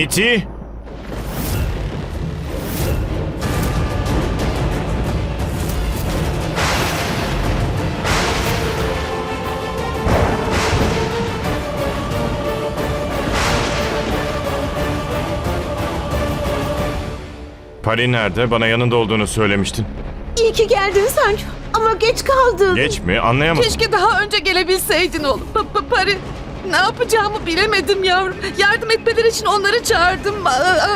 Niti! Pari nerede? Bana yanında olduğunu söylemiştin. İyi ki geldin Sancho. Ama geç kaldın. Geç mi? Anlayamadım. Keşke daha önce gelebilseydin oğlum. Pa- pa- Pari. Ne yapacağımı bilemedim yavrum. Yardım etmeleri için onları çağırdım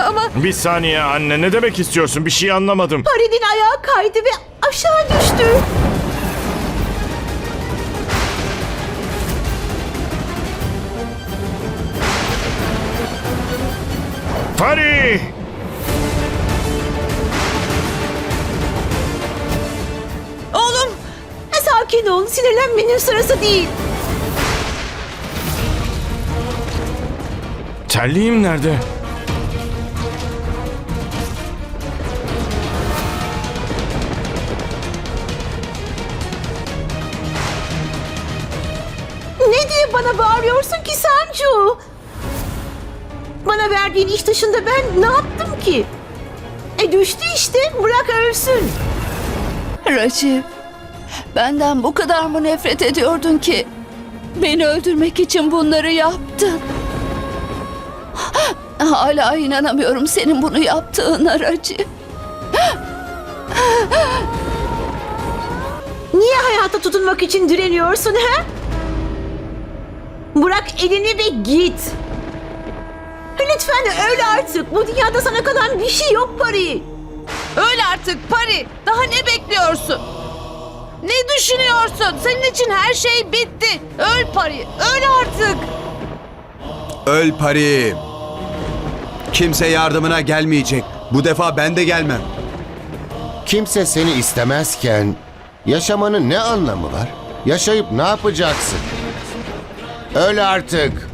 ama Bir saniye anne. Ne demek istiyorsun? Bir şey anlamadım. Parid'in ayağı kaydı ve aşağı düştü. Pari! oğlum Sakin ol. Sinirlenmenin sırası değil. Terliğim nerede? Ne diye bana bağırıyorsun ki Sancho? Bana verdiğin iş dışında ben ne yaptım ki? E düştü işte. Bırak ölsün. Racip, benden bu kadar mı nefret ediyordun ki? Beni öldürmek için bunları yaptın. Hala inanamıyorum senin bunu yaptığına Racip. Niye hayata tutunmak için direniyorsun ha? Bırak elini ve git. Lütfen öl artık. Bu dünyada sana kalan bir şey yok Pari. öl artık Pari. Daha ne bekliyorsun? Ne düşünüyorsun? Senin için her şey bitti. Öl Pari. Öl artık. Öl Pari. Kimse yardımına gelmeyecek. Bu defa ben de gelmem. Kimse seni istemezken yaşamanın ne anlamı var? Yaşayıp ne yapacaksın? Öl artık.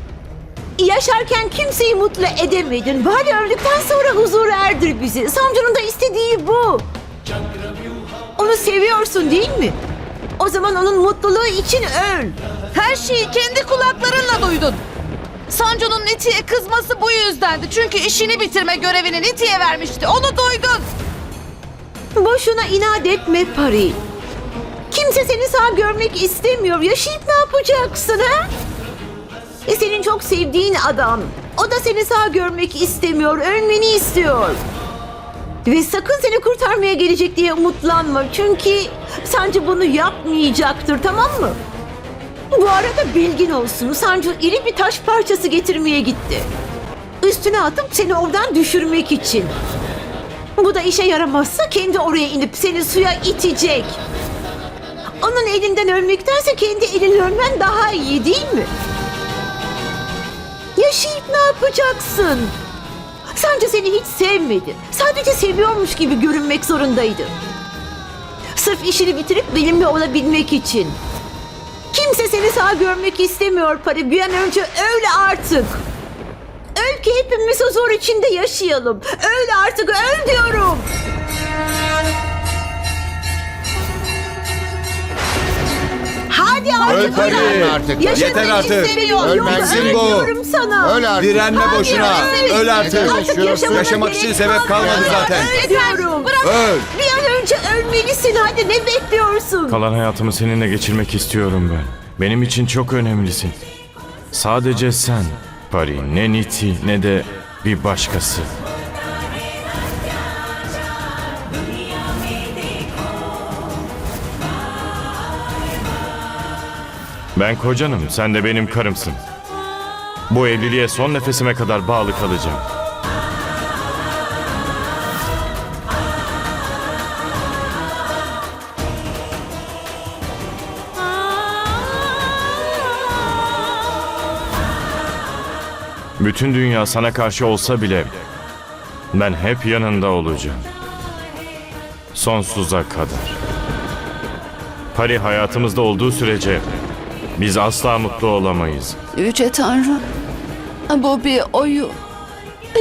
Yaşarken kimseyi mutlu edemedin. Bari öldükten sonra huzur erdir bizi. Samcun'un da istediği bu. Onu seviyorsun değil mi? O zaman onun mutluluğu için öl. Her şeyi kendi kulaklarınla duydun. Sanco'nun Niti'ye kızması bu yüzdendi. Çünkü işini bitirme görevini Niti'ye vermişti. Onu duydun. Boşuna inat etme Pari. Kimse seni sağ görmek istemiyor. Yaşayıp ne yapacaksın ha? E senin çok sevdiğin adam. O da seni sağ görmek istemiyor. Ölmeni istiyor. Ve sakın seni kurtarmaya gelecek diye umutlanma. Çünkü Sancı bunu yapmayacaktır tamam mı? Bu arada bilgin olsun. Sancı iri bir taş parçası getirmeye gitti. Üstüne atıp seni oradan düşürmek için. Bu da işe yaramazsa kendi oraya inip seni suya itecek. Onun elinden ölmektense kendi elinle ölmen daha iyi değil mi? Yaşayıp ne yapacaksın? Sence seni hiç sevmedi. Sadece seviyormuş gibi görünmek zorundaydı. Sırf işini bitirip benimle olabilmek için. Kimse seni sağ görmek istemiyor Pari. Bir an önce öyle artık. Öl ki hepimiz huzur içinde yaşayalım. Öl artık öl diyorum. Hadi artık Öl Pari. öl. artık. Yaşamak Yeter artık. istemiyorum. Ölmezsin Öl bu. diyorum sana. Öl artık. Direnme Hadi boşuna. artık. Öl artık. Artık yaşamana Yaşamak için gerek sebep kalmadı zaten. Öl diyorum. Öl. Bir an önce ölmelisin. Hadi ne bekliyorsun? Kalan hayatımı seninle geçirmek istiyorum ben. Benim için çok önemlisin. Sadece sen, Pari. Ne Niti ne de bir başkası. Ben kocanım, sen de benim karımsın. Bu evliliğe son nefesime kadar bağlı kalacağım. Bütün dünya sana karşı olsa bile ben hep yanında olacağım. Sonsuza kadar. Pari hayatımızda olduğu sürece biz asla mutlu olamayız. Yüce Tanrım, bu bir oyun.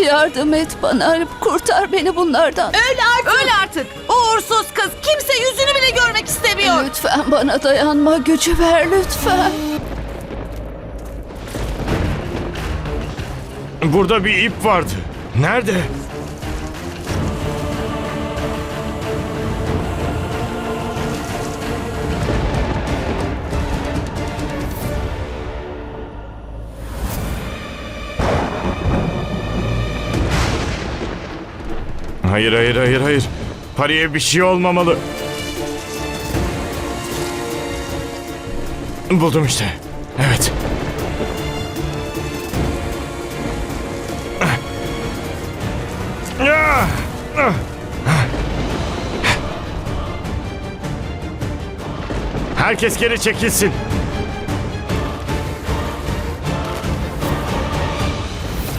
Yardım et bana, kurtar beni bunlardan. Öl artık. Öl artık. Uğursuz kız. Kimse yüzünü bile görmek istemiyor. Lütfen bana dayanma gücü ver lütfen. Burada bir ip vardı. Nerede? Hayır hayır hayır hayır. Pariye bir şey olmamalı. Buldum işte. Evet. Herkes geri çekilsin.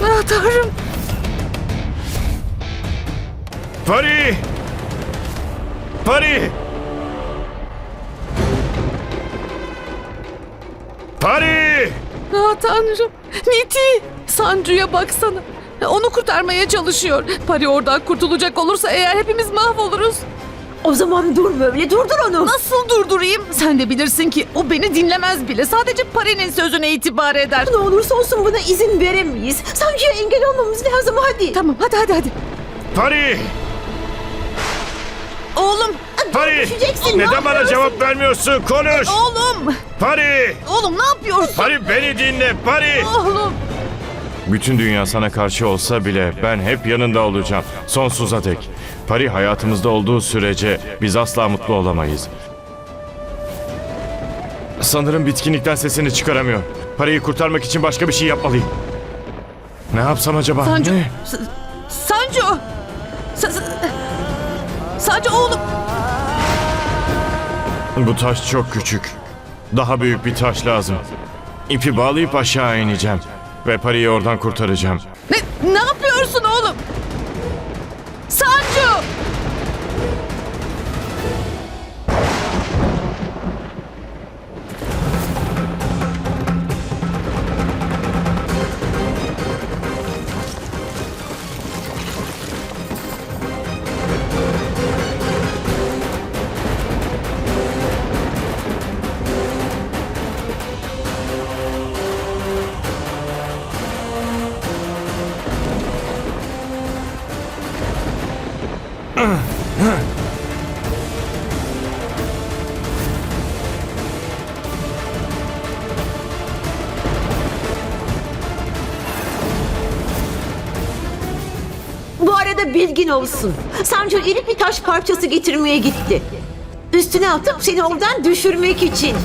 Ah tanrım. Pari! Pari! Pari! Ah tanrım. Niti. Sancu'ya baksana. Onu kurtarmaya çalışıyor. Pari oradan kurtulacak olursa eğer hepimiz mahvoluruz. O zaman dur böyle durdur onu. Nasıl durdurayım? Sen de bilirsin ki o beni dinlemez bile. Sadece Pari'nin sözüne itibar eder. Ne olursa olsun buna izin veremeyiz. Sancı'ya engel olmamız lazım hadi. Tamam hadi hadi hadi. Pari! Oğlum. Pari! düşeceksin, ne Neden bana yapıyorsun? cevap vermiyorsun? Konuş! Oğlum. Pari! Oğlum ne yapıyorsun? Pari beni dinle Pari! Oğlum. Bütün dünya sana karşı olsa bile ben hep yanında olacağım. Sonsuza dek. Pari hayatımızda olduğu sürece biz asla mutlu olamayız. Sanırım bitkinlikten sesini çıkaramıyor. Pariyi kurtarmak için başka bir şey yapmalıyım. Ne yapsam acaba? Sancu. Ne? S- Sancu. Sa- sa- Sancu oğlum. Bu taş çok küçük. Daha büyük bir taş lazım. İpi bağlayıp aşağı ineceğim. Ve Pari'yi oradan kurtaracağım. Bu arada bilgin olsun. Sancı iri bir taş parçası getirmeye gitti. Üstüne atıp seni oradan düşürmek için.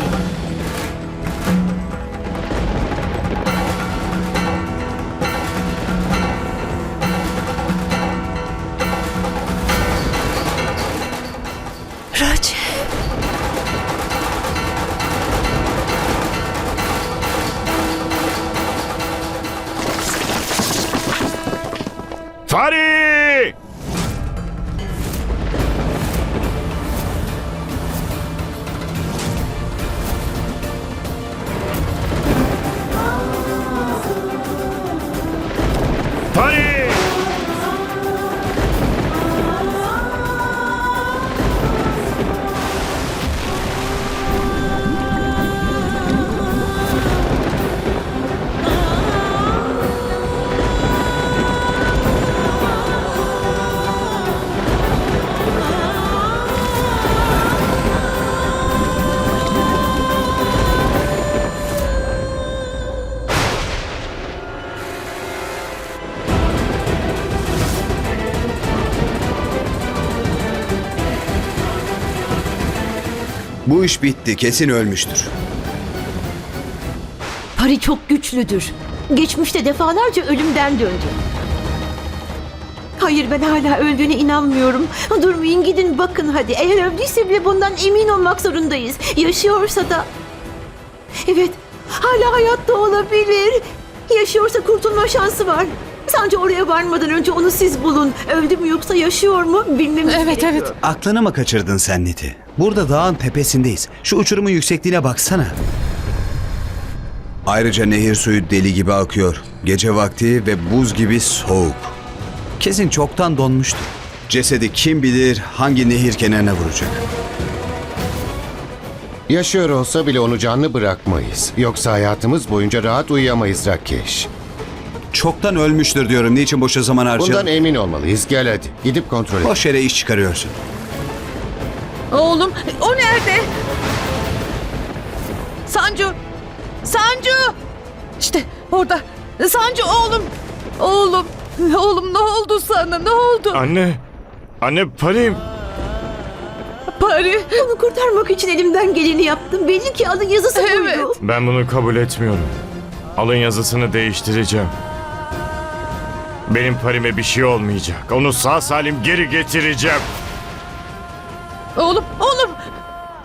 Pari! Bu iş bitti. Kesin ölmüştür. Pari çok güçlüdür. Geçmişte defalarca ölümden döndü. Hayır ben hala öldüğüne inanmıyorum. Durmayın gidin bakın hadi. Eğer öldüyse bile bundan emin olmak zorundayız. Yaşıyorsa da... Evet hala hayatta olabilir. Yaşıyorsa kurtulma şansı var. Sadece oraya varmadan önce onu siz bulun. Öldü mü yoksa yaşıyor mu bilmemiz Evet, gerekiyor. evet. Aklını mı kaçırdın sen Niti? Burada dağın tepesindeyiz. Şu uçurumun yüksekliğine baksana. Ayrıca nehir suyu deli gibi akıyor. Gece vakti ve buz gibi soğuk. Kesin çoktan donmuştur. Cesedi kim bilir hangi nehir kenarına vuracak. Yaşıyor olsa bile onu canlı bırakmayız. Yoksa hayatımız boyunca rahat uyuyamayız Rakesh. Çoktan ölmüştür diyorum. Niçin boşa zaman Bundan harcayalım? emin olmalıyız. Gel hadi. Gidip kontrol et. Boş yere iş çıkarıyorsun. Oğlum o nerede? Sancu! Sancu! İşte orada. Sancu oğlum. Oğlum. Oğlum ne oldu sana? Ne oldu? Anne. Anne Pari. Pari. Onu kurtarmak için elimden geleni yaptım. Belli ki alın yazısı Evet. buydu. Ben bunu kabul etmiyorum. Alın yazısını değiştireceğim. Benim Pari'me bir şey olmayacak. Onu sağ salim geri getireceğim. Oğlum, oğlum.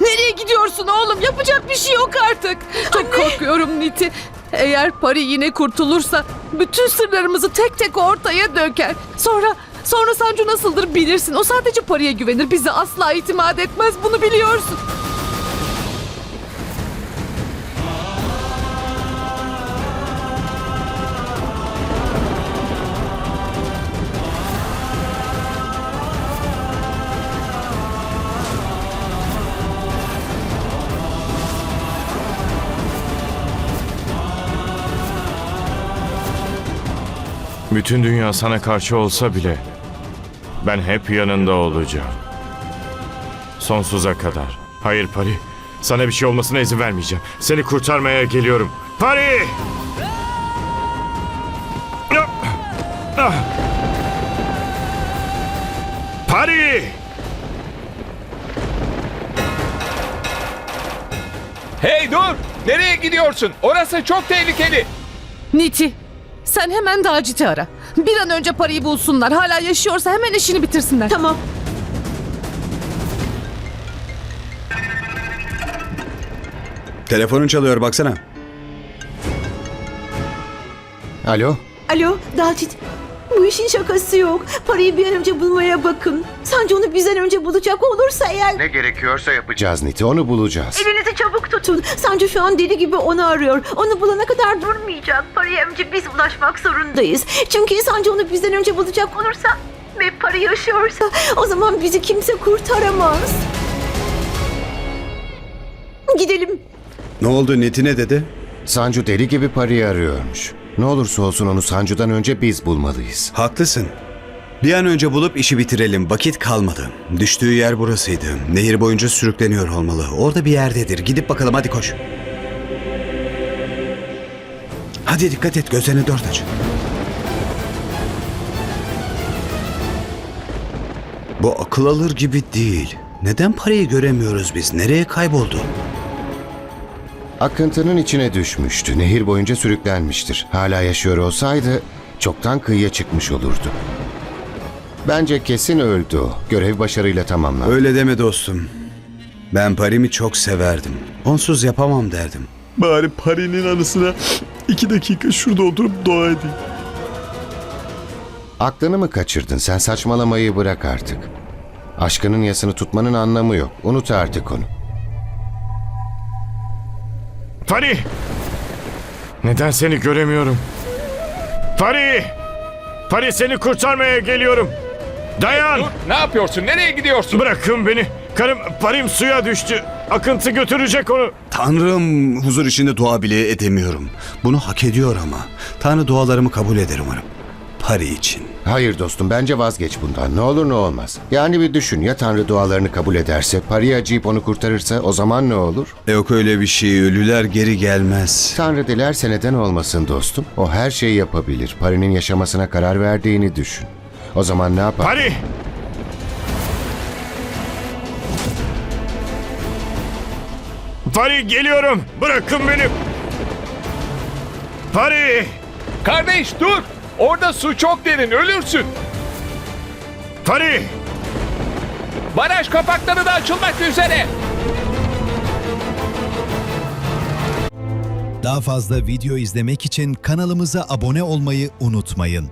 Nereye gidiyorsun oğlum? Yapacak bir şey yok artık. Çok korkuyorum Niti. Eğer Pari yine kurtulursa bütün sırlarımızı tek tek ortaya döker. Sonra sonra Sancu nasıldır bilirsin. O sadece Pari'ye güvenir. Bize asla itimat etmez. Bunu biliyorsun. Bütün dünya sana karşı olsa bile ben hep yanında olacağım. Sonsuza kadar. Hayır Pari. Sana bir şey olmasına izin vermeyeceğim. Seni kurtarmaya geliyorum. Pari! Pari! Hey dur! Nereye gidiyorsun? Orası çok tehlikeli. Niti, sen hemen Dacit'i ara. Bir an önce parayı bulsunlar. Hala yaşıyorsa hemen işini bitirsinler. Tamam. Telefonun çalıyor baksana. Alo? Alo Dalcit. Bu işin şakası yok. Parayı bir an önce bulmaya bakın. Sancı onu bizden önce bulacak olursa eğer... Ne gerekiyorsa yapacağız Niti. Onu bulacağız. Elinizi çabuk tutun. Sancı şu an deli gibi onu arıyor. Onu bulana kadar durmayacak. Paraya önce biz ulaşmak zorundayız. Çünkü Sancı onu bizden önce bulacak olursa ve para yaşıyorsa o zaman bizi kimse kurtaramaz. Gidelim. Ne oldu? Neti ne dedi? Sancu deli gibi parayı arıyormuş. Ne olursa olsun onu Sancu'dan önce biz bulmalıyız. Haklısın. Bir an önce bulup işi bitirelim. Vakit kalmadı. Düştüğü yer burasıydı. Nehir boyunca sürükleniyor olmalı. Orada bir yerdedir. Gidip bakalım hadi koş. Hadi dikkat et gözlerini dört aç. Bu akıl alır gibi değil. Neden parayı göremiyoruz biz? Nereye kayboldu? Akıntının içine düşmüştü. Nehir boyunca sürüklenmiştir. Hala yaşıyor olsaydı çoktan kıyıya çıkmış olurdu. Bence kesin öldü o. Görev başarıyla tamamlandı. Öyle deme dostum. Ben Pari'mi çok severdim. Onsuz yapamam derdim. Bari Pari'nin anısına iki dakika şurada oturup dua edeyim. Aklını mı kaçırdın? Sen saçmalamayı bırak artık. Aşkının yasını tutmanın anlamı yok. Unut artık onu. Pari! Neden seni göremiyorum? Pari! Pari seni kurtarmaya geliyorum. Dayan! Dur! Ne yapıyorsun? Nereye gidiyorsun? Bırakın beni. Karım parim suya düştü. Akıntı götürecek onu. Tanrım huzur içinde dua bile edemiyorum. Bunu hak ediyor ama. Tanrı dualarımı kabul eder umarım. Pari için. Hayır dostum bence vazgeç bundan. Ne olur ne olmaz. Yani bir düşün ya Tanrı dualarını kabul ederse, parayı acıyıp onu kurtarırsa o zaman ne olur? Yok öyle bir şey. Ölüler geri gelmez. Tanrı dilerse neden olmasın dostum? O her şeyi yapabilir. Pari'nin yaşamasına karar verdiğini düşün. O zaman ne yapar? Pari! Pari geliyorum. Bırakın beni. Pari! Kardeş dur! Orada su çok derin. Ölürsün. Pari! Baraj kapakları da açılmak üzere. Daha fazla video izlemek için kanalımıza abone olmayı unutmayın.